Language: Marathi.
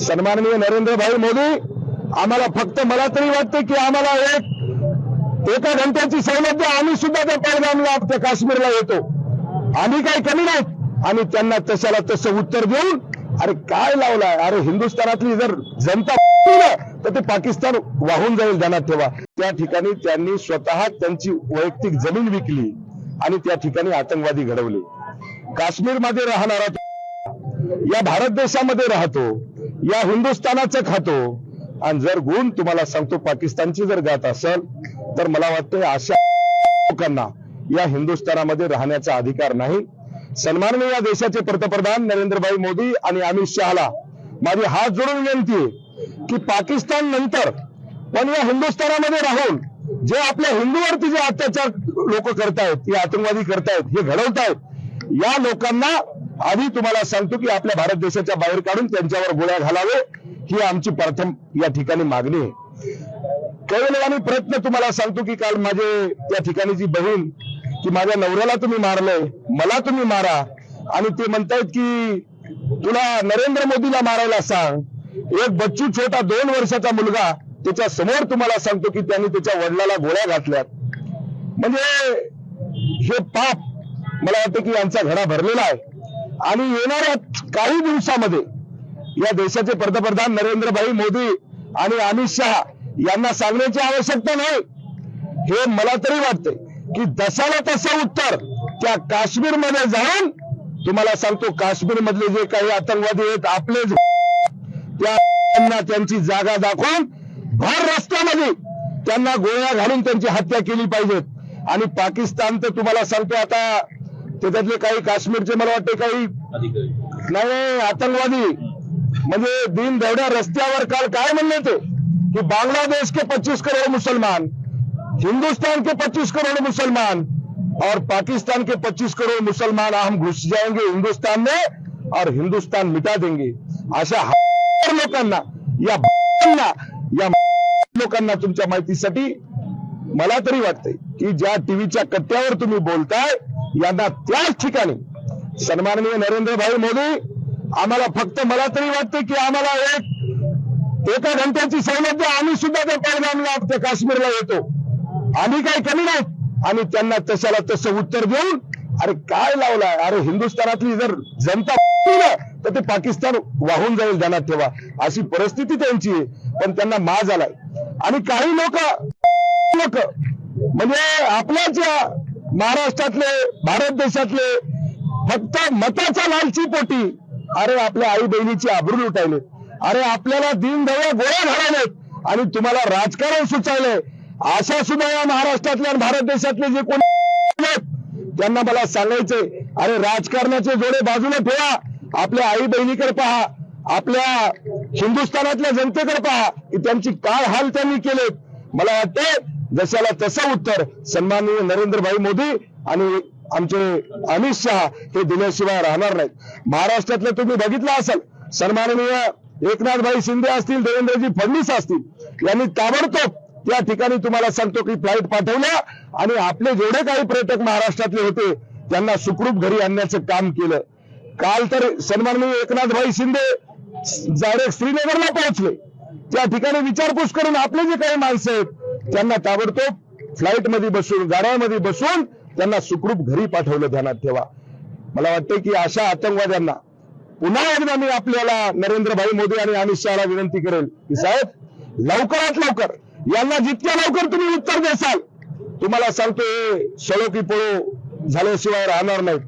सन्माननीय नरेंद्रभाई मोदी आम्हाला फक्त मला तरी वाटते की आम्हाला एक एका घंट्याची सवलत द्या आम्ही सुद्धा त्या परिणामला त्या काश्मीरला येतो. आम्ही काही कमी नाहीत आणि त्यांना तशाला तसं उत्तर देऊन अरे काय लावलाय? अरे हिंदुस्थानातली जर जनता तर ते पाकिस्तान वाहून जाईल ध्यानात ठेवा. त्या ठिकाणी त्यांनी स्वतः त्यांची वैयक्तिक जमीन विकली आणि त्या ठिकाणी आतंकवादी घडवले. काश्मीरमध्ये राहणारा या भारत देशामध्ये राहतो. या हिंदुस्थानाचं खातो. आणि जर गुण तुम्हाला सांगतो पाकिस्तानची जर गात असेल तर मला वाटतं अशा लोकांना या हिंदुस्थानामध्ये राहण्याचा अधिकार नाही. सन्माननीय या देशाचे पंतप्रधान नरेंद्रभाई मोदी आणि अमित शहाला माझी हात जोडून विनंती आहे की पाकिस्तान नंतर पण या हिंदुस्थानामध्ये राहून जे आपल्या हिंदूवरती जे अत्याचार लोक करतायत हे आतंकवादी करतायत हे घडवतायत या लोकांना आधी तुम्हाला सांगतो की आपल्या भारत देशाच्या बाहेर काढून त्यांच्यावर गोळ्या घालावे ही आमची प्रथम या ठिकाणी मागणी आहे. कळलं प्रयत्न तुम्हाला सांगतो की काल माझे त्या ठिकाणी जी बहीण की माझ्या नवऱ्याला तुम्ही मारलंय मला तुम्ही मारा आणि ते म्हणतायत की तुला नरेंद्र मोदीला मारायला सांग. एक बच्चू छोटा दोन वर्षाचा मुलगा त्याच्यासमोर तुम्हाला सांगतो की त्यांनी त्याच्या वडिलाला गोळ्या घातल्यात. म्हणजे हे पाप मला वाटतं की यांचा घडा भरलेला आहे. आणि येणाऱ्या काही दिवसामध्ये या देशाचे पंतप्रधान नरेंद्रभाई मोदी आणि अमित शहा यांना सांगण्याची आवश्यकता नाही. हे मला तरी वाटतंय की दसाला तसं उत्तर त्या काश्मीरमध्ये जाऊन तुम्हाला सांगतो काश्मीर मधले जे काही आतंकवादी आहेत आपले त्यांना त्यांची जागा दाखवून भर रस्त्यामध्ये त्यांना गोळ्या घालून त्यांची हत्या केली पाहिजेत. आणि पाकिस्तान तर तुम्हाला सांगतो आता त्याच्यातले काही काश्मीरचे मला वाटते काही नाही आतंकवादी. म्हणजे दिन दौड्या रस्त्यावर काल काय म्हणले ते? की बांग्लादेश के 25 करोड़ मुसलमान हिंदुस्तान के 25 करोड़ मुसलमान और पाकिस्तान के 25 करोड़ मुसलमान हम घुस जाएंगे हिंदुस्तान में और हिंदुस्तान मिटा देंगे। अशा लोकांना या ना या लोकांना तुमच्या माहितीसाठी मला तरी वाटतंय की ज्या टीव्हीच्या कट्ट्यावर तुम्ही बोलताय यांना त्याच ठिकाणी सन्माननीय नरेंद्रभाई मोदी आम्हाला फक्त मला तरी वाटते की आम्हाला एक एका घंट्याची सवलत द्या आम्ही सुद्धा त्या पहलगामला त्या काश्मीरला येतो. आम्ही काय कमी नाही. आणि त्यांना तशाला तसं उत्तर देऊन अरे काय लावलाय? अरे हिंदुस्थानातली जर जनता तर ते पाकिस्तान वाहून जाईल ध्यानात ठेवा. अशी परिस्थिती त्यांची आहे पण त्यांना माज आलाय. आणि काही लोक लोक म्हणजे आपल्या ज्या महाराष्ट्रातले भारत देशातले फक्त मताच्या लालची पोटी. अरे आपल्या आई बहिणीची आबरू लुटायले. अरे आपल्याला दिन गोळ्या घालायलेत आणि तुम्हाला राजकारण सुचायलंय अशा सुद्धा या महाराष्ट्रातल्या आणि भारत देशातले जे कोणी त्यांना मला सांगायचंय. अरे राजकारणाचे जोडे बाजूला ठेवा. आपल्या आई बहिणीकडे पहा. आपल्या हिंदुस्थानातल्या जनतेकडे पहा. की त्यांची काय हाल त्यांनी केलेत. मला वाटते जशाला तसं उत्तर सन्माननीय नरेंद्रभाई मोदी आणि आमचे अमित शहा हे दिल्याशिवाय राहणार नाहीत. महाराष्ट्रातले तुम्ही बघितलं असाल सन्माननीय एकनाथभाई शिंदे असतील देवेंद्रजी फडणवीस असतील यांनी ताबडतोब त्या ठिकाणी तुम्हाला सांगतो की फ्लाईट पाठवल्या आणि आपले जेवढे काही पर्यटक महाराष्ट्रातले होते त्यांना सुखरूप घरी आणण्याचं काम केलं. काल तर सन्माननीय एकनाथभाई शिंदे डायरेक्ट श्रीनगरला पोहोचले. त्या ठिकाणी विचारपूस करून आपले जे काही माणसं आहेत त्यांना ताबडतोब फ्लाईटमध्ये बसून गाड्यामध्ये बसून त्यांना सुखरूप घरी पाठवलं ध्यानात ठेवा. मला वाटतं की अशा आतंकवाद्यांना पुन्हा एकदा मी आपल्याला नरेंद्रभाई मोदी आणि अमित शहाला विनंती करेल की साहेब लवकरात लवकर यांना जितक्या लवकर तुम्ही उत्तर देसाल तुम्हाला सांगतो हे सळो की पळो झाल्याशिवाय राहणार नाहीत.